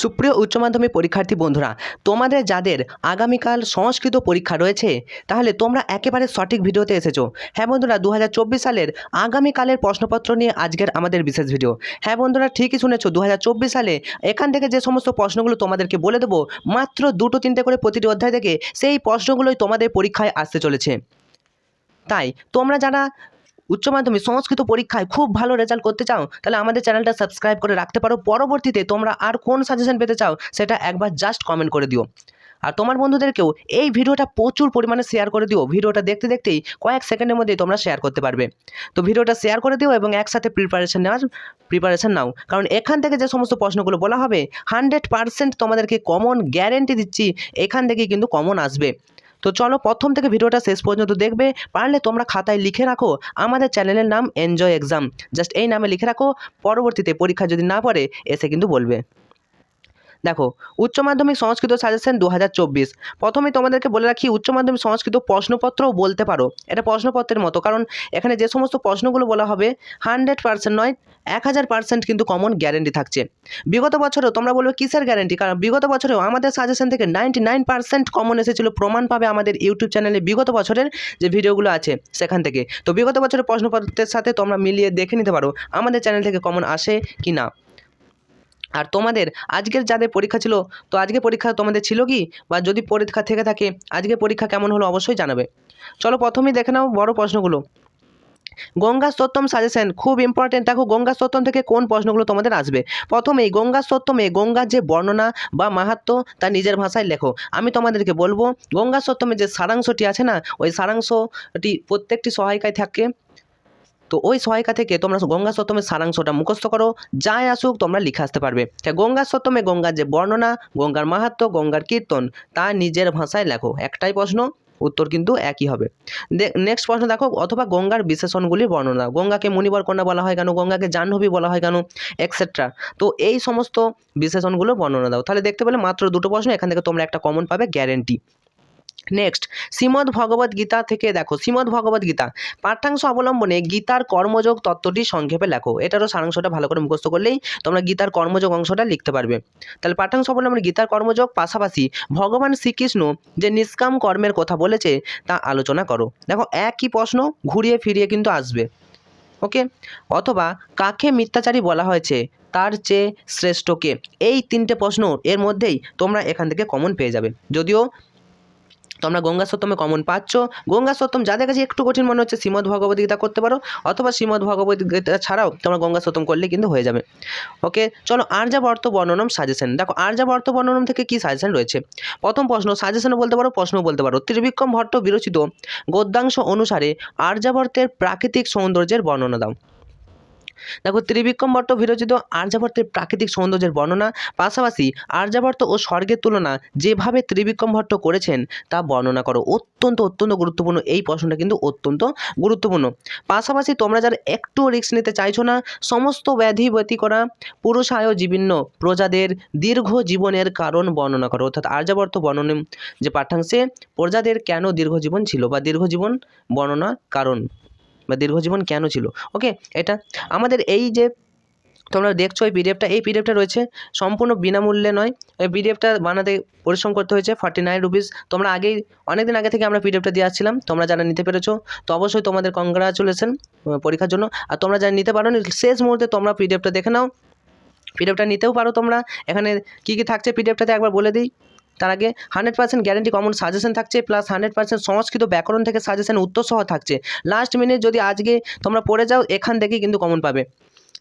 সুপ্রিয় উচ্চ মাধ্যমিক পরীক্ষার্থী বন্ধুরা, তোমাদের যাদের আগামীকাল সংস্কৃত পরীক্ষা রয়েছে, তাহলে তোমরা একেবারে সঠিক ভিডিওতে এসেছ। হ্যাঁ বন্ধুরা দু হাজার চব্বিশ সালের আগামীকালের প্রশ্নপত্র নিয়ে আজকের আমাদের বিশেষ ভিডিও। হ্যাঁ বন্ধুরা, ঠিকই শুনেছো দু হাজার চব্বিশ সালে এখান থেকে যে সমস্ত প্রশ্নগুলো তোমাদেরকে বলে দেবো, মাত্র দুটো তিনটে করে প্রতিটি অধ্যায় থেকে সেই প্রশ্নগুলোই তোমাদের পরীক্ষায় আসতে চলেছে। তাই, তোমরা যারা উচ্চ মাধ্যমিক সংস্কৃত পরীক্ষায় খুব ভালো রেজাল্ট করতে চাও, তাহলে আমাদের চ্যানেলটা সাবস্ক্রাইব করে রাখতে পারো। পরবর্তীতে তোমরা আর কোন সাজেশন পেতে চাও, সেটা একবার জাস্ট কমেন্ট করে দিও। আর তোমার বন্ধুদেরকেও এই ভিডিওটা প্রচুর পরিমাণে শেয়ার করে দিও। ভিডিওটা দেখতে দেখতেই কয়েক সেকেন্ডের মধ্যেই তোমরা শেয়ার করতে পারবে। তো ভিডিওটা শেয়ার করে দিও এবং একসাথে প্রিপারেশন নেওয়ার প্রিপারেশন নাও। কারণ এখান থেকে যে সমস্ত প্রশ্নগুলো বলা হবে হান্ড্রেড পার্সেন্ট তোমাদেরকে কমন গ্যারেন্টি দিচ্ছি, এখান থেকে কিন্তু কমন আসবে। তো চলো প্রথম থেকে ভিডিওটা শেষ পর্যন্ত দেখবে, পারলে তোমরা খাতায় লিখে রাখো, আমাদের চ্যানেলের নাম এনজয় এক্সাম জাস্ট এই নামে লিখে রাখো, পরবর্তীতে পরীক্ষা যদি না পড়ে, এসে কিন্তু বলবে। দেখো, উচ্চ মাধ্যমিক সংস্কৃত সাজেশন দু হাজার চব্বিশ। প্রথমে তোমাদেরকে বলে রাখি, উচ্চ মাধ্যমিক সংস্কৃত প্রশ্নপত্রও বলতে পারো। এটা প্রশ্নপত্রের মতো, কারণ এখানে যে সমস্ত প্রশ্নগুলো বলা হবে হান্ড্রেড পার্সেন্ট নয়, এক হাজার পার্সেন্ট কিন্তু কমন গ্যারেন্টি থাকছে। বিগত বছরেও তোমরা বলবে, কিসের গ্যারেন্টি কারণ বিগত বছরেও আমাদের সাজেশন থেকে নাইনটি নাইন পার্সেন্ট কমন এসেছিল, প্রমাণ পাবে আমাদের ইউটিউব চ্যানেলে বিগত বছরের যে ভিডিওগুলো আছে সেখান থেকে। তো বিগত বছরের প্রশ্নপত্রের সাথে তোমরা মিলিয়ে দেখে নিতে পারো, আমাদের চ্যানেল থেকে কমন আসে কি না আর তোমাদের আজকের যাদের পরীক্ষা ছিল, তো আজকে পরীক্ষা তোমাদের ছিল কি? বা যদি পরীক্ষা থেকে থাকে, আজকে পরীক্ষা কেমন হলো অবশ্যই জানাবে। চলো প্রথমেই দেখে নাও বড় প্রশ্নগুলো। গঙ্গা স্তোত্তম সাজেশন খুব ইম্পর্টেন্ট দেখো গঙ্গা স্তোত্তম থেকে কোন প্রশ্নগুলো তোমাদের আসবে? প্রথমেই গঙ্গা স্তোত্তমে গঙ্গার যে বর্ণনা বা মাহাত্ম, তা নিজের ভাষায় লেখো। আমি তোমাদেরকে বলব গঙ্গা স্তোত্তমে যে সারাংশটি আছে না, ওই সারাংশটি প্রত্যেকটি সহায়িকায় থাকে। তো ওই সহায়িকা থেকে তোমরা গঙ্গা সত্যমের সারাংশটা মুখস্থ করো, যাই আসুক তোমরা লিখে আসতে পারবে। গঙ্গা সত্যমে গঙ্গার যে বর্ণনা, গঙ্গার মাহাত্ম গঙ্গার কীর্তন, তা নিজের ভাষায় লেখো। একটাই প্রশ্ন, উত্তর কিন্তু একই হবে। নেক্সট প্রশ্ন দেখো, অথবা গঙ্গার বিশেষণগুলির বর্ণনা। গঙ্গাকে মুনিবর কন্যা বলা হয় কেন? গঙ্গাকে জাহ্নবী বলা হয় কেন? এক্সেট্রা তো এই সমস্ত বিশেষণগুলোর বর্ণনা দাও। তাহলে দেখতে পেলে মাত্র দুটো প্রশ্ন, এখান থেকে তোমরা একটা কমন পাবে গ্যারেন্টি নেক্সট শ্রীমদ্ ভগবদ গীতা থেকে দেখো, শ্রীমদ্ ভগবদ গীতা। পাঠ্যাংশ অবলম্বনে গীতার কর্মযোগ তত্ত্বটি সংক্ষেপে লেখো। এটারও সারাংশটা ভালো করে মুখস্থ করলেই তোমরা গীতার কর্মযোগ অংশটা লিখতে পারবে। তাহলে পাঠ্যাংশ অবলম্বনে গীতার কর্মযোগ, পাশাপাশি ভগবান শ্রীকৃষ্ণ যে নিষ্কাম কর্মের কথা বলেছে, তা আলোচনা করো। দেখো, একই প্রশ্ন ঘুরিয়ে ফিরিয়ে কিন্তু আসবে। ওকে? অথবা কাকে মিথ্যাচারী বলা হয়েছে, তার চেয়ে শ্রেষ্ঠকে এই তিনটে প্রশ্ন এর মধ্যেই তোমরা এখান থেকে কমন পেয়ে যাবে। যদিও তোমরা গঙ্গা সত্যমে কমন পাচ্ছ। গঙ্গা সত্যম যাদের কাছে একটু কঠিন মনে হচ্ছে, শ্রীমদ ভগবত গীতা করতে পারো, অথবা শ্রীমদ ভগবত গীতা ছাড়াও তোমরা গঙ্গা সত্যম করলে কিন্তু হয়ে যাবে। ওকে, চলো আর্যাবর্ত বর্ণনম সাজেশন দেখো আর্যাবর্ত বর্ণনম থেকে কি সাজেশন রয়েছে? প্রথম প্রশ্ন সাজেশনও বলতে পারো প্রশ্নও বলতে পারো। ত্রিবিক্রম ভট্ট বিরচিত গদ্যাংশ অনুসারে আর্যাবর্তের প্রাকৃতিক সৌন্দর্যের বর্ণনা দাও। দেখো ত্রিবিক্রম ভট্ট বিরচিত আর্যাবর্তের প্রাকৃতিক সৌন্দর্যের বর্ণনা, পাশাপাশি আর্যাবর্ত ও স্বর্গের তুলনা যেভাবে ত্রিবিক্রম ভট্ট করেছেন তা বর্ণনা করো। অত্যন্ত অত্যন্ত গুরুত্বপূর্ণ। এই প্রশ্নটা কিন্তু অত্যন্ত গুরুত্বপূর্ণ। পাশাপাশি তোমরা যারা একটু রিস্ক নিতে চাইছো না, সমস্ত ব্যাধি ব্যতি করা পুরুষায় জীবিন্ন প্রজাদের দীর্ঘ জীবনের কারণ বর্ণনা করো। অর্থাৎ আর্যাবর্ত বর্ণনে যে পাঠ্যাংশে প্রজাদের কেন দীর্ঘ জীবন ছিল বা দীর্ঘ জীবন বর্ণনা কারণ? বা দীর্ঘজীবন কেন ছিল? ওকে এটা আমাদের এই যে তোমরা দেখছ এই পিডিএফটা এই পিডিএফটা রয়েছে সম্পূর্ণ বিনামূল্যে নয়। এই পিডিএফটা বানাতে পরিশ্রম করতে হয়েছে ফর্টি নাইন রুপিস তোমরা আগেই অনেক দিন আগে থেকে আমরা পিডিএফটা দিয়ে আসছিলাম। তোমরা যারা নিতে পেরেছ, তো অবশ্যই তোমাদের কংগ্রাচুলেশন পরীক্ষার জন্য। আর তোমরা যারা নিতে পারো শেষ মুহূর্তে তোমরা পিডিএফটা দেখে নাও। পিডিএফটা নিতেও পারো তোমরা। এখানে কী কী থাকছে পিডিএফটাতে একবার বলে দিই। তার আগে hundred percent guarantee common suggestion থাকছে প্লাস হান্ড্রেড পার্সেন্ট সংস্কৃত ব্যাকরণ থেকে সাজেশন উত্তর সহ থাকছে। লাস্ট মিনিট যদি আজকে তোমরা পড়ে যাও, এখান থেকেই কিন্তু কমন পাবে।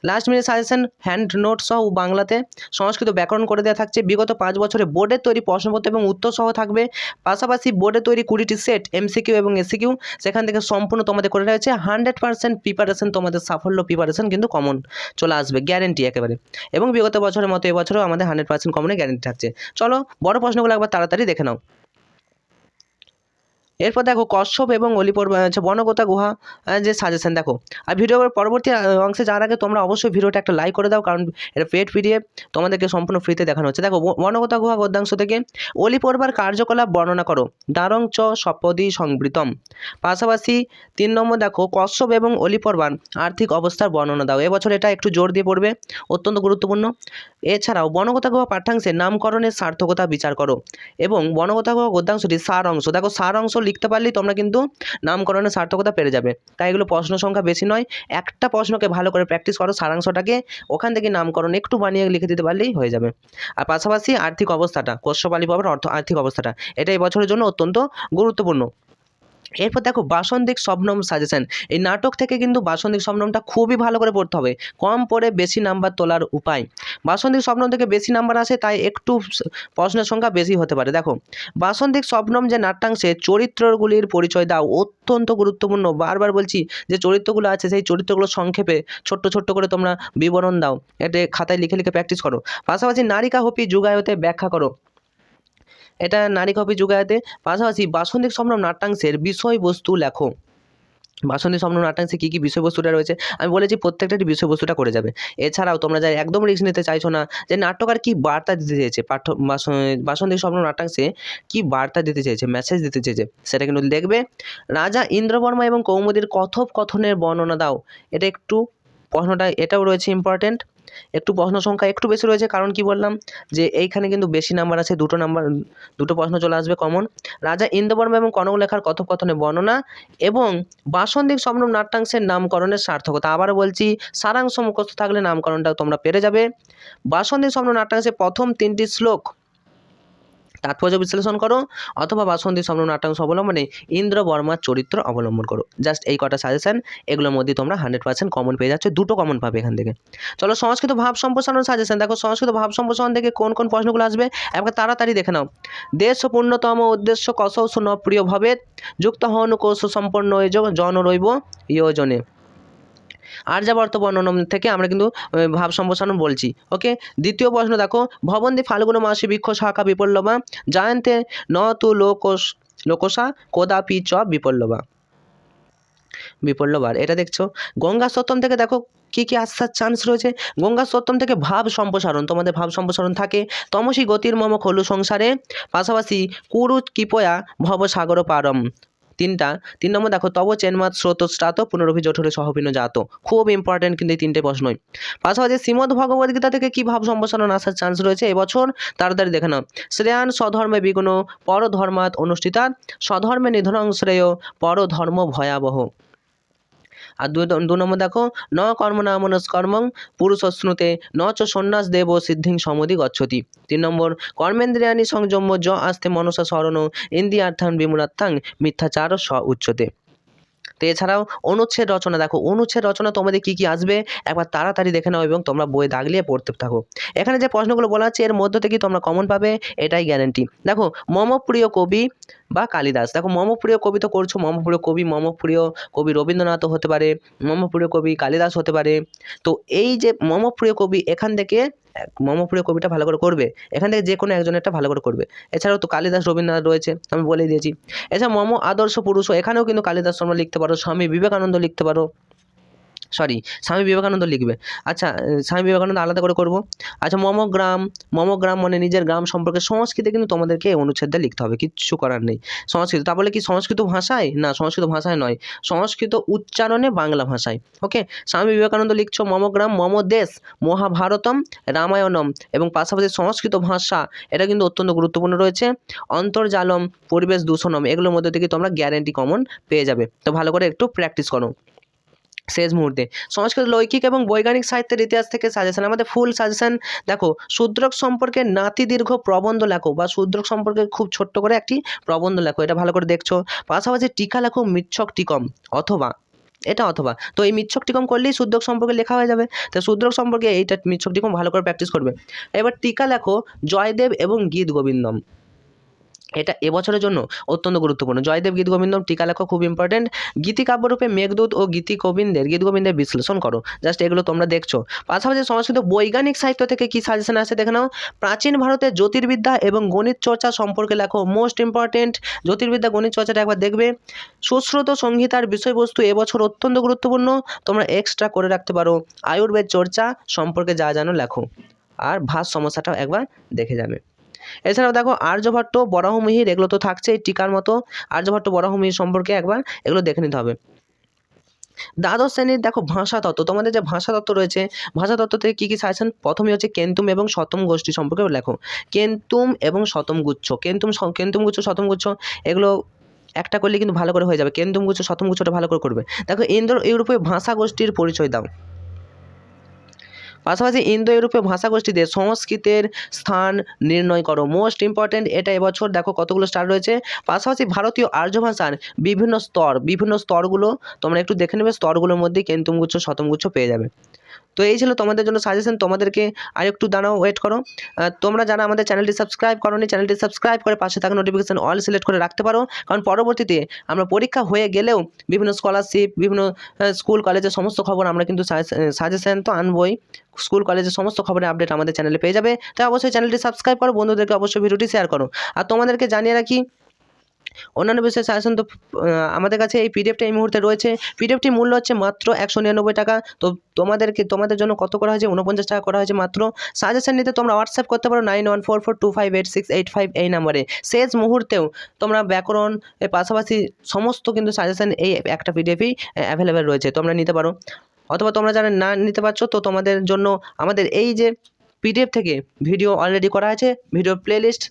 Last minute suggestion hand note সহ বাংলাতে সংস্কৃত ব্যাকরণ করে দেওয়া থাকছে। বিগত পাঁচ বছরে বোর্ডের তৈরি প্রশ্নপত্র এবং উত্তর সহ থাকবে। পাশাপাশি বোর্ডে তৈরি কুড়িটি সেট এমসিকিউ এবং এসিকিউ সেখান থেকে সম্পূর্ণ তোমাদের করে রয়েছে হান্ড্রেড পার্সেন্ট প্রিপারেশন তোমাদের সাফল্য প্রিপারেশন কিন্তু কমন চলে আসবে গ্যারেন্টি একেবারে। এবং বিগত বছরের মতো এবছরও আমাদের হান্ড্রেড পার্সেন্ট কমনে গ্যারেন্টি থাকছে। চলো বড় প্রশ্নগুলো একবার তাড়াতাড়ি দেখে নাও। এরপর দেখো কশ্যপ এবং অলিপর হচ্ছে বনগতা গুহা যে সাজেশন দেখো। আর ভিডিওর পরবর্তী অংশে যাওয়ার আগে তোমরা অবশ্যই ভিডিওটা একটা লাইক করে দাও, কারণ এটা পেট পিডিএফ তোমাদেরকে সম্পূর্ণ ফ্রিতে দেখানো হচ্ছে। দেখো, ব- বনগতা গুহা গদ্যাংশ থেকে অলি পড়বার কার্যকলাপ বর্ণনা করো। দারং চ সপদি সংবৃতম। পাশাপাশি তিন নম্বর দেখো কশ্যপ এবং অলি পর্বার আর্থিক অবস্থার বর্ণনা দাও। এবছর এটা একটু জোর দিয়ে পড়বে, অত্যন্ত গুরুত্বপূর্ণ। এছাড়াও বনগতা গুহা পাঠ্যাংশে নামকরণের সার্থকতা বিচার করো এবং বনগতা গুহা গদ্যাংশটি সার অংশ দেখো সার অংশ লিখতে পারলেই তোমরা কিন্তু নামকরণের সার্থকতা পেরে যাবে। তাই এগুলো প্রশ্ন সংখ্যা বেশি নয়, একটা প্রশ্নকে ভালো করে প্র্যাকটিস করো, সারাংশটাকে ওখান থেকে নামকরণ একটু বানিয়ে লিখে দিতে পারলেই হয়ে যাবে। আর পাশাপাশি আর্থিক অবস্থাটা কোষ্যপালি পাবার অর্থ আর্থিক অবস্থাটা, এটা এই বছরের জন্য অত্যন্ত গুরুত্বপূর্ণ। এরপর দেখো বাসন্তিক শবনম সাজেশন এই নাটক থেকে কিন্তু বাসন্তিক শবনমটা খুবই ভালো করে পড়তে হবে। কম পড়ে বেশি নাম্বার তোলার উপায়। বাসন্তিক স্বপ্নম থেকে বেশি নাম্বার আসে, তাই একটু প্রশ্নের সংখ্যা বেশি হতে পারে। দেখো, বাসন্তিক স্বপ্নম যে নাট্যাংশে চরিত্রগুলির পরিচয় দাও অত্যন্ত গুরুত্বপূর্ণ। বারবার বলছি যে চরিত্রগুলো আছে, সেই চরিত্রগুলো সংক্ষেপে ছোট্ট ছোট্ট করে তোমরা বিবরণ দাও। এটা খাতায় লিখে লিখে প্র্যাকটিস করো। পাশাপাশি নারিকা হপি যুগায়তে ব্যাখ্যা করো। এটা নারী কপি যুগায়তে পাশাপাশি বাসন্তিক সম্ভ্রম নাট্যাংশের বিষয়বস্তু লেখো। বাসন্তী স্বপ্ন নাট্যাংশে কী কী বিষয়বস্তুটা রয়েছে? আমি বলেছি প্রত্যেকটারই বিষয়বস্তুটা করে যাবে। এছাড়াও তোমরা যাই একদম রিস্ক নিতে চাইছো না, যে নাট্যকার কী বার্তা দিতে চেয়েছে? পাঠ্য বাস- বাসন্তী স্বপ্ন নাট্যাংশে কী বার্তা দিতে চেয়েছে? মেসেজ দিতে চেয়েছে? সেটা কিন্তু দেখবে। রাজা ইন্দ্রবর্মা এবং কৌমুদীর কথোপকথনের বর্ণনা দাও। এটা একটু প্রশ্নটা, এটাও রয়েছে ইম্পর্টেন্ট একটু প্রশ্ন সংখ্যা একটু বেশি রয়েছে, কারণ কি বললাম যে এইখানে কিন্তু বেশি নাম্বার আছে, দুটো নাম্বার দুটো প্রশ্ন চলে আসবে কমন রাজা ইন্দ্রবর্মা এবং কনক লেখার কথোপকথনে বর্ণনা এবং বাসন্দিক স্বপ্ন নাট্যাংশের নামকরণের সার্থকতা। আবারও বলছি, সারাংশ মুখস্থ থাকলে নামকরণটা তোমরা পেরে যাবে। বাসন্দিক স্বপ্ন নাট্যাংশে প্রথম তিনটি শ্লোক তাৎপর্য বিশ্লেষণ করো অথবা বাসন্তী স্বপ্ন নাট্যাংশ অবলম্বনে ইন্দ্র বর্মার চরিত্র অবলম্বন করো। জাস্ট এই কটা সাজেশন এগুলোর মধ্যে তোমরা হান্ড্রেড পার্সেন্ট কমন পেয়ে যাচ্ছ, দুটো কমন পাবে এখান থেকে। চলো সংস্কৃত ভাব সম্প্রসারণ সাজেশন দেখো সংস্কৃত ভাব সম্প্রসারণ থেকে কোন কোন প্রশ্নগুলো আসবে, একবার তাড়াতাড়ি দেখে নাও। দেশ পূর্ণতম উদ্দেশ্য কসৌ ন প্রিয় ভবেত যুক্ত হন কোষ সম্পন্ন জন রইব, ইয়োজনে। আর্যাবর্ত বর্ণনম থেকে আমরা কিন্তু ভাব সম্প্রসারণ বলছি। ওকে দ্বিতীয় প্রশ্ন দেখো, ভবন্তি ফাল্গুন মাসে বৃক্ষ শাখা বিপল্লবা জায়ন্তে ন তু লোকস, লোকসা কোদাপি চ বিপল্লবা বিপল্লবার এটা দেখছ? গঙ্গা সত্যম থেকে দেখো, কী কী আসার চান্স রয়েছে? গঙ্গা সত্যম থেকে ভাব সম্প্রসারণ, তোমাদের ভাব সম্প্রসারণ থাকে। তমসী গতির মম খলু সংসারে, পাশাপাশি কুরু কিপয়া ভব সাগর পারম। তিনটা। তিন নম্বর দেখো তব চেনমাত স্রোত স্রাত পুনরভি জঠরে সহপিন জাত। খুব ইম্পর্টেন্ট কিন্তু এই তিনটে প্রশ্নই। পাশাপাশি শ্রীমদ্ ভগবদ গীতা থেকে কী ভাব সম্প্রসারণ আসার চান্স রয়েছে? এবছর তাড়াতাড়ি দেখে নাও। শ্রেয়ান স্বধর্মে বিগুণ পরধর্মাৎ অনুষ্ঠিতা, স্বধর্মে নিধনং শ্রেয়, পরধর্ম ভয়াবহ। আর দু নম্বর দেখো, ন কর্ম না পুরুষ পুরুষশ্নুতে ন চ সন্ন্যাস দেব সিদ্ধিং সমধি গচ্ছতি। তিন নম্বর কর্মেন্দ্রিয়ানি সংযম জ আস্তে মনসা স্মরণ ইন্দ্রিয়ার্থান বিমূলাত্থাং মিথ্যাচার স উচ্চতে। তো এছাড়াও অনুচ্ছেদ রচনা, দেখো অনুচ্ছেদ রচনা তোমাদের কী কী আসবে? একবার তাড়াতাড়ি দেখে নাও এবং তোমরা বই দাগলিয়ে পড়তে থাকো। এখানে যে প্রশ্নগুলো বলা আছে এর মধ্য থেকে তোমরা কমন পাবে, এটাই গ্যারেন্টি দেখো মমপ্রিয় কবি বা কালিদাস। দেখো মমপ্রিয় কবি তো করছ মমপ্রিয় কবি মমপ্রিয় কবি রবীন্দ্রনাথও হতে পারে মমপ্রিয় কবি কালিদাস হতে পারে। তো এই যে মমপ্রিয় কবি এখান থেকে এক- মম প্রিয় কবিটা ভালো করে করবে। এখান থেকে যে কোনো একজন একটা ভালো করে করবে। এছাড়াও তো কালিদাস রবীন্দ্রনাথ রয়েছে, আমি বলেই দিয়েছি। এছাড়া মম আদর্শ পুরুষ এখানেও কিন্তু কালিদাস তোমরা লিখতে পারো, স্বামী বিবেকানন্দ লিখতে পারো। সরি স্বামী বিবেকানন্দ লিখবে। আচ্ছা স্বামী বিবেকানন্দ আলাদা করে করব। আচ্ছা মম গ্রাম মম গ্রাম মানে নিজের গ্রাম সম্পর্কে সংস্কৃতে কিন্তু তোমাদেরকে এই অনুচ্ছেদটা লিখতে হবে, কিচ্ছু করার নেই। সংস্কৃত, তা বলে কি সংস্কৃত ভাষায়? না, সংস্কৃত ভাষায় নয়, সংস্কৃত উচ্চারণে বাংলা ভাষায়। ওকে, স্বামী বিবেকানন্দ লিখছো মম গ্রাম মম দেশ মহাভারতম, রামায়ণম এবং পাশাপাশি সংস্কৃত ভাষা, এটা কিন্তু অত্যন্ত গুরুত্বপূর্ণ রয়েছে। অন্তর্জালম, পরিবেশ দূষণম, এগুলোর মধ্যে থেকে তোমরা গ্যারেন্টি কমন পেয়ে যাবে। তো ভালো করে একটু প্র্যাকটিস করো। শেষ মুহূর্তে। সংস্কৃত লৈকিক এবং বৈজ্ঞানিক সাহিত্যের ইতিহাস থেকে সাজেশন আমাদের ফুল সাজেশন দেখো, শূদ্রক সম্পর্কে নাতি দীর্ঘ প্রবন্ধ লেখো বা শূদ্রক সম্পর্কে খুব ছোট্ট করে একটি প্রবন্ধ লেখো, এটা ভালো করে দেখছ। পাশাপাশি টিকা লেখো মিচ্ছক টিকম, অথবা, এটা অথবা। তো এই মিচ্ছক টিকম করলেই শূদ্রক সম্পর্কে লেখা হয়ে যাবে। তো শূদ্রক সম্পর্কে এইটা মিচ্ছক টিকম ভালো করে প্র্যাকটিস করবে। এবার টিকা লেখো জয়দেব এবং গীত গোবিন্দম। এটা এবছরের জন্য অত্যন্ত গুরুত্বপূর্ণ। জয়দেব, গীত গোবিন্দম টিকা লেখা খুব ইম্পর্টেন্ট গীতিকাব্যরূপে মেঘদূত ও গীতি গোবিন্দের, গীত গোবিন্দের বিশ্লেষণ করো। জাস্ট এগুলো তোমরা দেখছ। পাশাপাশি সংস্কৃত বৈজ্ঞানিক সাহিত্য থেকে কি সাজেশন আছে দেখে নাও। প্রাচীন ভারতের জ্যোতির্বিদ্যা এবং গণিত চর্চা সম্পর্কে লেখো মোস্ট ইম্পর্টেন্ট জ্যোতির্বিদ্যা, গণিত চর্চাটা একবার দেখবে। সুশ্রুত সংহিতার বিষয়বস্তু এবছর অত্যন্ত গুরুত্বপূর্ণ। তোমরা এক্সট্রা করে রাখতে পারো। আয়ুর্বেদ চর্চা সম্পর্কে যা জানো লেখো। আর ভাষ সমস্যাটাও একবার দেখে যাবে। এছাড়াও দেখো আর্যভট্ট বরাহমিহির এগুলো তো থাকছেই টিকার মতো। আর্যভট্ট বরাহমিহির সম্পর্কে একবার এগুলো দেখে নিতে হবে। দ্বাদশ শ্রেণির দেখো ভাষা তত্ত্ব। তোমাদের যে ভাষা তত্ত্ব রয়েছে, ভাষা তত্ত্ব থেকে কী কী সাজেশন? প্রথমে হচ্ছে কেন্তুম এবং শতম গোষ্ঠী সম্পর্কে লেখো। কেন্তুম এবং শতম গুচ্ছ। কেন্তুম কেন্তুম গুচ্ছ গুচ্ছ, এগুলো একটা করলে কিন্তু ভালো করে হয়ে যাবে। কেন্তুম গুচ্ছ, শতম গুচ্ছটা ভালো করে করবে। দেখো ইন্দো ইউরোপীয় ভাষা গোষ্ঠীর পরিচয় দাও। পাশাপাশি ইন্দো ইউরোপীয় ভাষা গোষ্ঠীতে সংস্কৃতের স্থান নির্ণয় করো। মোস্ট ইম্পর্টেন্ট এটা এবছর দেখো কতগুলো স্টার রয়েছে। পাশাপাশি ভারতীয় আর্য ভাষার বিভিন্ন স্তর, বিভিন্ন স্তরগুলো তোমরা একটু দেখে নেবে। স্তরগুলোর মধ্যে কেন্তুমগুচ্ছ শতমগুচ্ছ পেয়ে যাবে। তো এই ছিল তোমাদের জন্য সাজেশন তোমাদেরকে আর একটু দাঁড়াও ওয়েট করো। তোমরা যারা আমাদের চ্যানেলটি সাবস্ক্রাইব করোনি চ্যানেলটি সাবস্ক্রাইব করে পাশে থাকা নোটিফিকেশন অল সিলেক্ট করে রাখতে পারো। কারণ পরবর্তীতে আমরা পরীক্ষা হয়ে গেলেও বিভিন্ন স্কলারশিপ বিভিন্ন স্কুল কলেজের সমস্ত খবর আমরা কিন্তু সাজেশন তো আনবই। স্কুল কলেজের সমস্ত খবরের আপডেট আমাদের চ্যানেলে পেয়ে যাবে। তাই অবশ্যই চ্যানেলটি সাবস্ক্রাইব করো, বন্ধুদেরকে অবশ্যই ভিডিওটি শেয়ার করো। আর তোমাদেরকে জানিয়ে রাখি অন্যান্য বিষয়ে সাজেশন তো আমাদের কাছে এই পিডিএফটা এই মুহূর্তে রয়েছে। পিডিএফটির মূল্য হচ্ছে মাত্র একশো নিরানব্বই টাকা। তো তোমাদেরকে, তোমাদের জন্য কত করা হয়েছে? উনপঞ্চাশ টাকা করা হয়েছে মাত্র। সাজেশন নিতে তোমরা হোয়াটসঅ্যাপ করতে পারো nine one four four two five eight six eight five এই নাম্বারে শেষ মুহূর্তেও তোমরা ব্যাকরণ এর পাশাপাশি সমস্ত কিন্তু সাজেশন এই একটা পিডিএফই অ্যাভেলেবেল রয়েছে। তোমরা নিতে পারো। অথবা তোমরা যারা না নিতে পারছ, তো তোমাদের জন্য আমাদের এই যে পিডিএফ থেকে ভিডিও অলরেডি করা আছে ভিডিও প্লেলিস্ট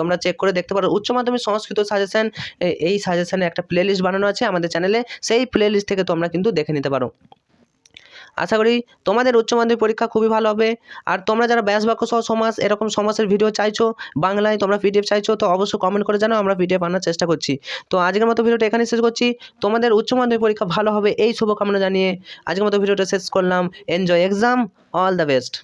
তোমরা চেক করে দেখতে পারো। উচ্চ মাধ্যমিক সংস্কৃত সাজেশন এই সাজেশনে একটা প্লেলিস্ট বানানো আছে আমাদের চ্যানেলে সেই প্লেলিস্ট থেকে তোমরা কিন্তু দেখে নিতে পারো। আশা করি তোমাদের উচ্চ মাধ্যমিক পরীক্ষা খুবই ভালো হবে। আর তোমরা যারা ব্যাস বাক্য সহ সমাজ এরকম সমাজের ভিডিও চাইছো, বাংলায় তোমরা পিডিএফ চাইছো, তো অবশ্যই কমেন্ট করে জানাও, আমরা পিডিএফ আনার চেষ্টা করছি। তো আজকের মতো ভিডিওটা এখানে শেষ করছি। তোমাদের উচ্চ মাধ্যমিক পরীক্ষা ভালো হবে, এই শুভকামনা জানিয়ে আজকের মতো ভিডিওটা শেষ করলাম। Enjoy exam all the best